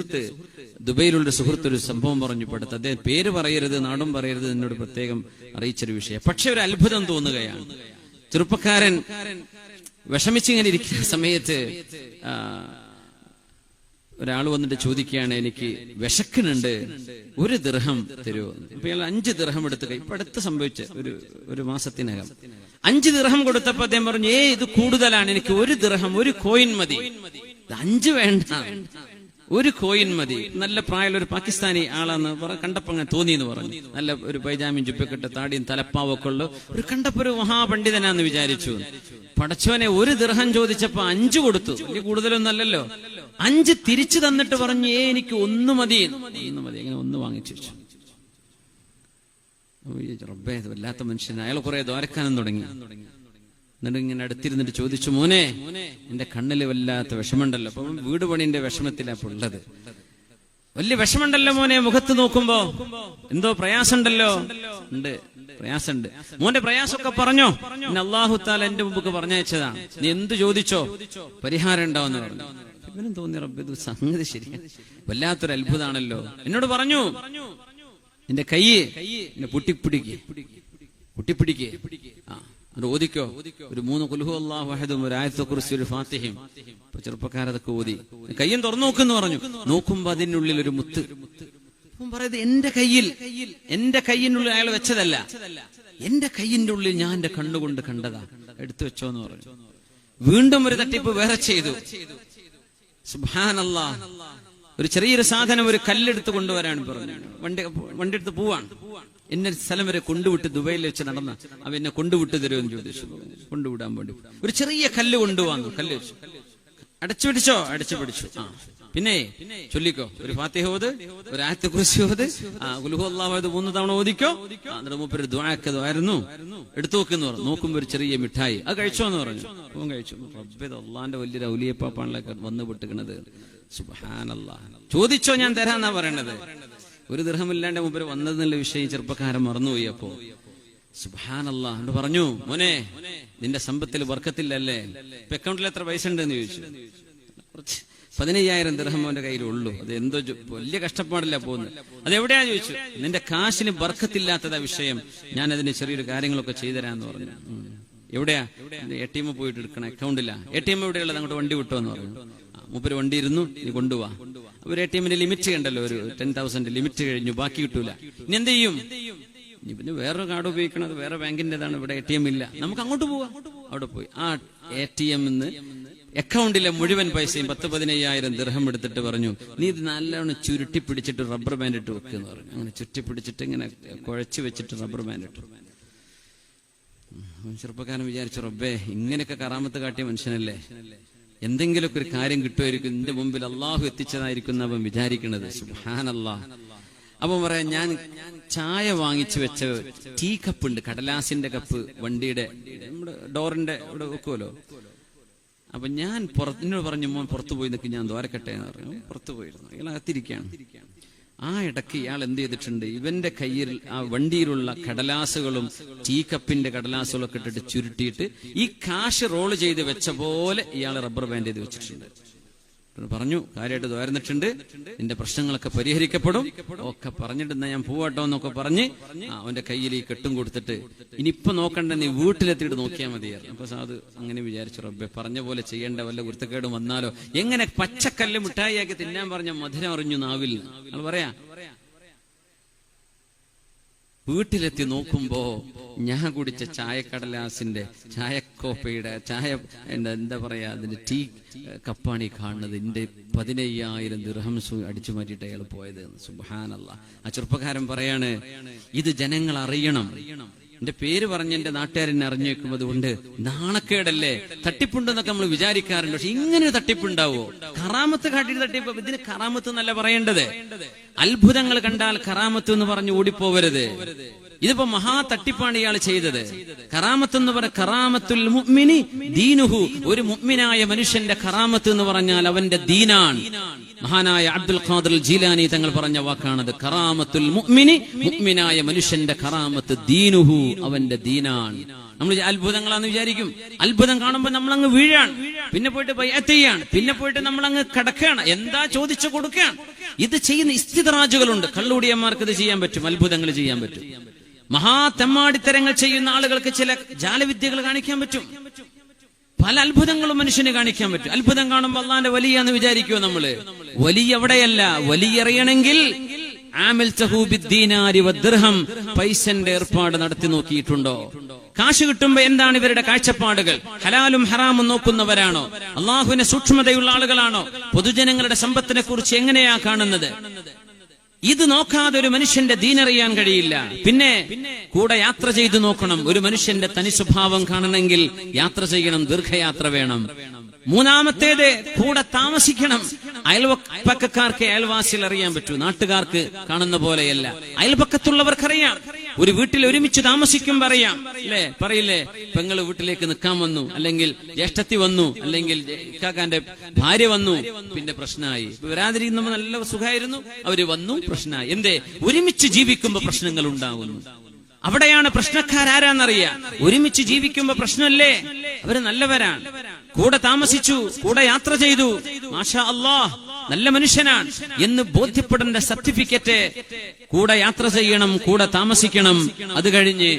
സുഹൃത്ത് ദുബൈയിലുള്ള സുഹൃത്ത് ഒരു സംഭവം പറഞ്ഞു പെടുത്ത് അദ്ദേഹം പേര് പറയരുത് നാടും പറയരുത് എന്നോട് പ്രത്യേകം അറിയിച്ചൊരു വിഷയം. പക്ഷെ ഒരു അത്ഭുതം തോന്നുകയാണ്. ചെറുപ്പക്കാരൻ വിഷമിച്ചിങ്ങനെ ഇരിക്കുന്ന സമയത്ത് ഒരാൾ വന്നിട്ട് ചോദിക്കുകയാണ് എനിക്ക് വിശക്കുന്നുണ്ട്. ഒരു ദൃഹം തരുമോ അപ്പൊ ഇയാൾ അഞ്ച് ദൃഹം എടുത്തു ഇപ്പൊ അടുത്ത് സംഭവിച്ച ഒരു ഒരു മാസത്തിനകം. അഞ്ച് ദൃഹം കൊടുത്തപ്പോ അദ്ദേഹം പറഞ്ഞു ഏ ഇത് കൂടുതലാണ്. എനിക്ക് ഒരു ദൃഹം ഒരു കോയിൻ മതി. അഞ്ച് വേണ്ട. ഒരു കോയിൻ മതി. നല്ല പ്രായമുള്ള ഒരു പാകിസ്ഥാനി ആളാന്ന് പറ കണ്ടപ്പോ അങ്ങനെ തോന്നി എന്ന് പറഞ്ഞു. നല്ല ഒരു പൈജാമിൻ ചുപ്പിക്കെട്ട് താടിയും തലപ്പാവൊക്കെ ഉള്ള. ഒരു കണ്ടപ്പോ ഒരു മഹാപണ്ഡിതനാന്ന് വിചാരിച്ചു. പടച്ചവനെ ഒരു ദൃഹം ചോദിച്ചപ്പോ അഞ്ചു കൊടുത്തു. ഇനി കൂടുതലൊന്നും അല്ലല്ലോ. അഞ്ച് തിരിച്ചു തന്നിട്ട് പറഞ്ഞു ഏ എനിക്ക് ഒന്ന് മതി. ഒന്ന് മതി. അങ്ങനെ ഒന്ന് വാങ്ങിച്ചു വെച്ചു. റബ്ബേ വല്ലാത്ത മനുഷ്യൻ അയാൾ കുറെ ദ്വാരക്കാനും തുടങ്ങി. എന്നിട്ട് ഇങ്ങനെ അടുത്തിരുന്നിട്ട് ചോദിച്ചു മോനെ എന്റെ കണ്ണിൽ വല്ലാത്ത വിഷമുണ്ടല്ലോ അപ്പൊ വീട് പണിന്റെ വിഷമത്തിലാ ഉള്ളത്. വലിയ വിഷമുണ്ടല്ലോ മോനെ മുഖത്ത് നോക്കുമ്പോ. എന്തോ പ്രയാസമുണ്ടല്ലോ. ഉണ്ട് പ്രയാസമുണ്ട്. മോന്റെ പ്രയാസമൊക്കെ പറഞ്ഞോ. പിന്നെ അള്ളാഹു താല എന്റെ മുമ്പ് പറഞ്ഞയച്ചതാണ് നീ എന്ത് ചോദിച്ചോ? പരിഹാരം ഉണ്ടാവുന്ന പറഞ്ഞു. ഇവനും തോന്നി റബ്ബ് ഇത് സംഗതി ശരിയാണ് വല്ലാത്തൊരു അത്ഭുതമാണല്ലോ എന്നോട് പറഞ്ഞു. നിന്റെ കൈ എന്നെ പൊട്ടിപ്പിടിക്കുക പൊട്ടിപ്പിടിക്കുക ആ എന്നിട്ട് ഓദിക്കോ ഒരു മൂന്ന് കുലുഹു അള്ളാഹു അഹദും ഒരു ആയത്തെ കുറിച്ച് ഒരു ഫാത്തിഹയും. ഇപ്പൊ ചെറുപ്പക്കാരതൊക്കെ ഓതി. കയ്യും തുറന്നു നോക്കുന്നു പറഞ്ഞു. നോക്കുമ്പോ അതിനുള്ളിൽ ഒരു മുത്ത്. അവൻ പറയുന്നത് എന്റെ കയ്യിൽ എന്റെ കയ്യിനുള്ളിൽ അയാൾ വെച്ചതല്ല. എന്റെ കയ്യിന്റെ ഉള്ളിൽ ഞാൻ എന്റെ കണ്ണുകൊണ്ട് കണ്ടതാ. എടുത്തു വെച്ചോ എന്ന് പറഞ്ഞു. വീണ്ടും ഒരു തട്ടിപ്പ് വേറെ ചെയ്തു. സുബ്ഹാനല്ലാ. ഒരു ചെറിയൊരു സാധനം ഒരു കല്ലെടുത്ത് കൊണ്ടുവരാൻ പറഞ്ഞു. വണ്ടി വണ്ടി എടുത്ത് പോവാണ്. എന്നെ സ്ഥലം വരെ കൊണ്ടുവിട്ട് ദുബൈയിൽ വെച്ച് നടന്ന അവ എന്നെ കൊണ്ടുവിട്ട് തരുമെന്ന് ചോദിച്ചു. കൊണ്ടുവിടാൻ വേണ്ടി. ഒരു ചെറിയ കല്ല് കൊണ്ടുവന്നു. കല്ല് വെച്ചു. അടച്ചു പിടിച്ചോ? അടച്ചു പിടിച്ചു. ആ. പിന്നെ ചൊല്ലിക്കോ? ഒരു ഫാത്തിഹ ഓത് ഒരു ആയത്തെ കുറിച്ച് ഓത്. ആ ഗുലുഹു മൂന്ന് തവണ ഓദിക്കോ എന്നിട്ട് മൂപ്പര് ദ്വാക്കതായിരുന്നു എടുത്തു നോക്കുന്നു പറഞ്ഞു. നോക്കുമ്പോ ഒരു ചെറിയ മിഠായി. അത് കഴിച്ചോ എന്ന് പറഞ്ഞു. അവൻ കഴിച്ചു. അള്ളാന്റെ വലിയ ഔലിയപ്പാപ്പാണല്ലോ വന്നു പൊട്ടുകണത് സുബാനല്ലാ ചോദിച്ചോ ഞാൻ തരാന്നാ പറയണത്? ഒരു ദൃഹമില്ലാണ്ട് മുമ്പ് വന്നതെന്നുള്ള വിഷയം ചെറുപ്പക്കാരൻ മറന്നുപോയി അപ്പോ. സുബാനല്ലാ എന്ന് പറഞ്ഞു മോനെ നിന്റെ സമ്പത്തിൽ വർക്കത്തില്ലല്ലേ? ഇപ്പൊ അക്കൗണ്ടിൽ എത്ര പൈസ ഉണ്ടെന്ന് ചോദിച്ചു. കുറച്ച് പതിനയ്യായിരം ദൃഹം അവന്റെ കയ്യിലുള്ളൂ. അത് എന്തോ വലിയ കഷ്ടപ്പാടില്ല പോകുന്നത്. അത് എവിടെയാ ചോദിച്ചു. നിന്റെ കാശിന് ബർക്കത്തില്ലാത്തതാ വിഷയം. ഞാൻ അതിന് ചെറിയൊരു കാര്യങ്ങളൊക്കെ ചെയ്തുതരാന്ന് പറഞ്ഞു. എവിടെയാ? എ ടി എം പോയിട്ട് എടുക്കണം അക്കൗണ്ടില്ല എ ടി എം എവിടെയുള്ളത്? അങ്ങോട്ട് വണ്ടി വിട്ടോ എന്ന് പറഞ്ഞു. മൂപ്പര് വണ്ടി ഇരുന്നു നീ കൊണ്ടുപോവാ ഒരു എ ടി എമ്മിന്റെ ലിമിറ്റ് കണ്ടല്ലോ ഒരു ടെൻ തൗസൻഡ് ലിമിറ്റ് കഴിഞ്ഞു ബാക്കി കിട്ടൂല. ഇനി എന്ത് ചെയ്യും? ഇനി പിന്നെ വേറൊരു കാർഡ് ഉപയോഗിക്കണത് വേറെ ബാങ്കിന്റേതാണ് ഇവിടെ എ ടി എം ഇല്ല. നമുക്ക് അങ്ങോട്ട് പോവാ. അവിടെ പോയി. ആ എ ടി എം അക്കൗണ്ടിലെ മുഴുവൻ പൈസയും പത്ത് പതിനയ്യായിരം ദൃഹം എടുത്തിട്ട് പറഞ്ഞു നീ ഇത് നല്ലോണം ചുരുട്ടി പിടിച്ചിട്ട് റബ്ബർ ബാൻഡ് ഇട്ട് വെക്കുന്നു പറഞ്ഞു. അങ്ങനെ ചുറ്റി പിടിച്ചിട്ട് ഇങ്ങനെ കുഴച്ചു വെച്ചിട്ട് റബ്ബർ ബാൻഡ് ഇട്ടു. ചെറുപ്പക്കാരൻ വിചാരിച്ചു റബ്ബേ ഇങ്ങനെയൊക്കെ കറാമത്ത് കാട്ടിയ മനുഷ്യനല്ലേ? എന്തെങ്കിലുമൊക്കെ ഒരു കാര്യം കിട്ടുമായിരിക്കും. എന്റെ മുമ്പിൽ അള്ളാഹു എത്തിച്ചതായിരിക്കും അവൻ വിചാരിക്കുന്നത്. സുഹാനല്ലാ അപ്പം പറയാം ഞാൻ ചായ വാങ്ങിച്ചു വെച്ച ടീ കപ്പ് ഉണ്ട് കടലാസിന്റെ കപ്പ് വണ്ടിയുടെ നമ്മുടെ ഡോറിന്റെ ഇവിടെ വെക്കുമല്ലോ. അപ്പൊ ഞാൻ പുറത്തിനോട് പറഞ്ഞു മോൻ പുറത്തു പോയി നിൽക്കും ഞാൻ ദ്വാരക്കട്ടെ എന്ന് പറഞ്ഞു. പുറത്തു പോയിരുന്നു. ഇയാൾ അകത്തിരിക്കുകയാണ്. ആ ഇടയ്ക്ക് ഇയാൾ എന്ത് ചെയ്തിട്ടുണ്ട്? ഇവന്റെ കയ്യിൽ ആ വണ്ടിയിലുള്ള കടലാസുകളും ടീ കപ്പിന്റെ കടലാസുകളൊക്കെ ഇട്ടിട്ട് ചുരുട്ടിയിട്ട് ഈ കാശ് റോൾ ചെയ്ത് വെച്ച പോലെ ഇയാൾ റബ്ബർ ബാൻഡ് ചെയ്ത് വെച്ചിട്ടുണ്ട്. പറഞ്ഞു കാര്യമായിട്ട് ദ്വാരുന്നിട്ടുണ്ട് നിന്റെ പ്രശ്നങ്ങളൊക്കെ പരിഹരിക്കപ്പെടും. ഒക്കെ പറഞ്ഞിട്ട് ഞാൻ പോവാട്ടോ എന്നൊക്കെ പറഞ്ഞ് അവന്റെ കയ്യിൽ ഈ കെട്ടും കൊടുത്തിട്ട് ഇനിയിപ്പൊ നോക്കണ്ട നീ വീട്ടിലെത്തിയിട്ട് നോക്കിയാൽ മതിയായിരുന്നു അപ്പൊ സാധു അങ്ങനെ വിചാരിച്ചു റബ്ബെ പറഞ്ഞ പോലെ ചെയ്യേണ്ട വല്ല കുരുത്തക്കേടും വന്നാലോ? എങ്ങനെ പച്ചക്കല്ല് മിഠായിയാക്കി തിന്നാൻ പറഞ്ഞ മധുരം അറിഞ്ഞു നാവിൽ. പറയാ വീട്ടിലെത്തി നോക്കുമ്പോ ഞാൻ കുടിച്ച ചായക്കടലാസിന്റെ ചായക്കോപ്പയുടെ ചായ എന്താ പറയാ അതിന്റെ ടീ കപ്പാണ് ഈ കാണുന്നത്. എന്റെ പതിനയ്യായിരം ദിർഹം സു അടിച്ചു മാറ്റിയിട്ട് അയാൾ പോയത് സുബാനല്ല ആ ചെറുപ്പക്കാരൻ പറയാണ് ഇത് ജനങ്ങൾ അറിയണം. എന്റെ പേര് പറഞ്ഞ് എന്റെ നാട്ടുകാരനെ അറിഞ്ഞു വെക്കുന്നത് കൊണ്ട് നാണക്കേടല്ലേ? തട്ടിപ്പുണ്ടെന്നൊക്കെ നമ്മൾ വിചാരിക്കാറുണ്ട്. പക്ഷെ ഇങ്ങനെ ഒരു തട്ടിപ്പുണ്ടാവോ? കറാമത്ത് കാട്ടിയിട്ട് തട്ടിപ്പ്. ഇതിന് കറാമത്ത് എന്നല്ല പറയേണ്ടത്. അത്ഭുതങ്ങൾ കണ്ടാൽ കറാമത്ത് എന്ന് പറഞ്ഞ് ഓടിപ്പോവരുത്. ഇതിപ്പോ മഹാ തട്ടിപ്പാണ് ഇയാൾ ചെയ്തത്. കറാമത്ത് എന്ന് പറഞ്ഞ കറാമത്തുൽ മുഅ്മിനി ദീനുഹു. ഒരു മുഅ്മിനായ മനുഷ്യന്റെ കറാമത്ത് എന്ന് പറഞ്ഞാൽ അവന്റെ ദീനാണ്. മഹാനായ അബ്ദുൽ ഖാദർ ജീലാനി തങ്ങൾ പറഞ്ഞ വാക്കാണത്. കറാമത്തുൽ മുഅ്മിനി മുഅ്മിനായ മനുഷ്യന്റെ കറാമത്ത് ദീനുഹു അവന്റെ ദീനാണ്. നമ്മൾ അത്ഭുതങ്ങളാന്ന് വിചാരിക്കും. അത്ഭുതം കാണുമ്പോൾ നമ്മൾ അങ്ങ് വീഴാണ്. പിന്നെ പോയിട്ട് പയ്യത്തെയ്യാണ് പിന്നെ പോയിട്ട് നമ്മൾ അങ്ങ് കിടക്കുകയാണ്. എന്താ ചോദിച്ചു കൊടുക്കുകയാണ്? ഇത് ചെയ്യുന്ന ഇസ്ഥിതറാജുകളുണ്ട് കള്ളുടിയന്മാർക്ക് ഇത് ചെയ്യാൻ പറ്റും. അത്ഭുതങ്ങൾ ചെയ്യാൻ പറ്റും. മഹാതെമ്മാടിത്തരങ്ങൾ ചെയ്യുന്ന ആളുകൾക്ക് ചില ജാലവിദ്യകൾ കാണിക്കാൻ പറ്റും. പല അത്ഭുതങ്ങളും മനുഷ്യന് കാണിക്കാൻ പറ്റും. അത്ഭുതം കാണുമ്പോൾ അള്ളാന്റെ വലിയ എന്ന് വിചാരിക്കുമോ നമ്മൾ? വലിയ എവിടെയല്ല വലിയ അറിയണമെങ്കിൽ ആമിൽ തഹൂബിദ്ദീനാരി വദ്ദിർഹം പൈസന്റെ ഏർപ്പാട് നടത്തി നോക്കിയിട്ടുണ്ടോ? കാശ് കിട്ടുമ്പോ എന്താണ് ഇവരുടെ കാഴ്ചപ്പാടുകൾ? ഹലാലും ഹറാമും നോക്കുന്നവരാണോ? അള്ളാഹുവിനെ സൂക്ഷ്മതയുള്ള ആളുകളാണോ? പൊതുജനങ്ങളുടെ സമ്പത്തിനെ കുറിച്ച് എങ്ങനെയാ കാണുന്നത്? ഇത് നോക്കാതെ ഒരു മനുഷ്യന്റെ ദീനറിയാൻ കഴിയില്ല. പിന്നെ കൂടെ യാത്ര ചെയ്തു നോക്കണം. ഒരു മനുഷ്യന്റെ തനി സ്വഭാവം കാണണമെങ്കിൽ യാത്ര ചെയ്യണം ദീർഘയാത്ര വേണം. മൂന്നാമത്തേത് കൂടെ താമസിക്കണം. അയൽപക്കക്കാർക്ക് അയൽവാസികൾ അറിയാൻ പറ്റൂ. നാട്ടുകാർക്ക് കാണുന്ന പോലെയല്ല. അയൽപക്കത്തുള്ളവർക്കറിയാം. ഒരു വീട്ടിൽ ഒരുമിച്ച് താമസിക്കും പറയാം അല്ലേ? പറയില്ലേ? പെങ്ങൾ വീട്ടിലേക്ക് നിൽക്കാൻ വന്നു. അല്ലെങ്കിൽ ജ്യേഷ്ഠത്തി വന്നു. അല്ലെങ്കിൽ ഇക്കാക്കാന്റെ ഭാര്യ വന്നു. പിന്നെ പ്രശ്നമായി. വരാതിരിക്കുന്നവർ നല്ല സുഖമായിരുന്നു. അവർ വന്നു. പ്രശ്നമായി. എന്തേ? ഒരുമിച്ച് ജീവിക്കുമ്പോ പ്രശ്നങ്ങൾ ഉണ്ടാകുന്നു അവിടെയാണ് പ്രശ്നക്കാരാരാന്നറിയാം. ഒരുമിച്ച് ജീവിക്കുമ്പോ പ്രശ്നമല്ലേ? അവർ നല്ലവരാണ്. കൂടെ താമസിച്ചു കൂടെ യാത്ര ചെയ്തു. മാഷാ അള്ളാഹ് നല്ല മനുഷ്യനാണ് എന്ന് ബോധ്യപ്പെടേണ്ട സർട്ടിഫിക്കറ്റ് കൂടെ യാത്ര ചെയ്യണം കൂടെ താമസിക്കണം. അത് കഴിഞ്ഞ്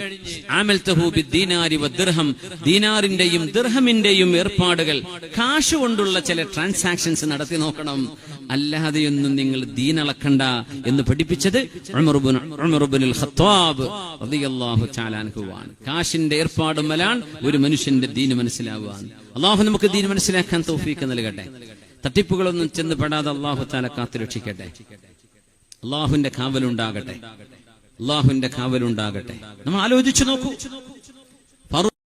ദീനാറിന്റെയും ദിർഹമിന്റെയും ഏർപ്പാടുകൾ കാശ് കൊണ്ടുള്ള ചില ട്രാൻസാക്ഷൻസ് നടത്തി നോക്കണം. അല്ലാതെയൊന്നും നിങ്ങൾ ദീനളക്കണ്ട എന്ന് പഠിപ്പിച്ചത് കാശിന്റെ ഏർപ്പാടുമലാണ് ഒരു മനുഷ്യന്റെ ദീന് മനസ്സിലാവുക അള്ളാഹു നമുക്ക് ദീന് മനസ്സിലാക്കാൻ തൗഫീക്ക് നൽകട്ടെ. തട്ടിപ്പുകളൊന്നും ചെന്ന് പെടാതെ അള്ളാഹു താല കാത്തു രക്ഷിക്കട്ടെ. അള്ളാഹുവിന്റെ കാവലുണ്ടാകട്ടെ. അള്ളാഹുവിന്റെ കാവലുണ്ടാകട്ടെ. നമ്മൾ ആലോചിച്ചു നോക്കൂ.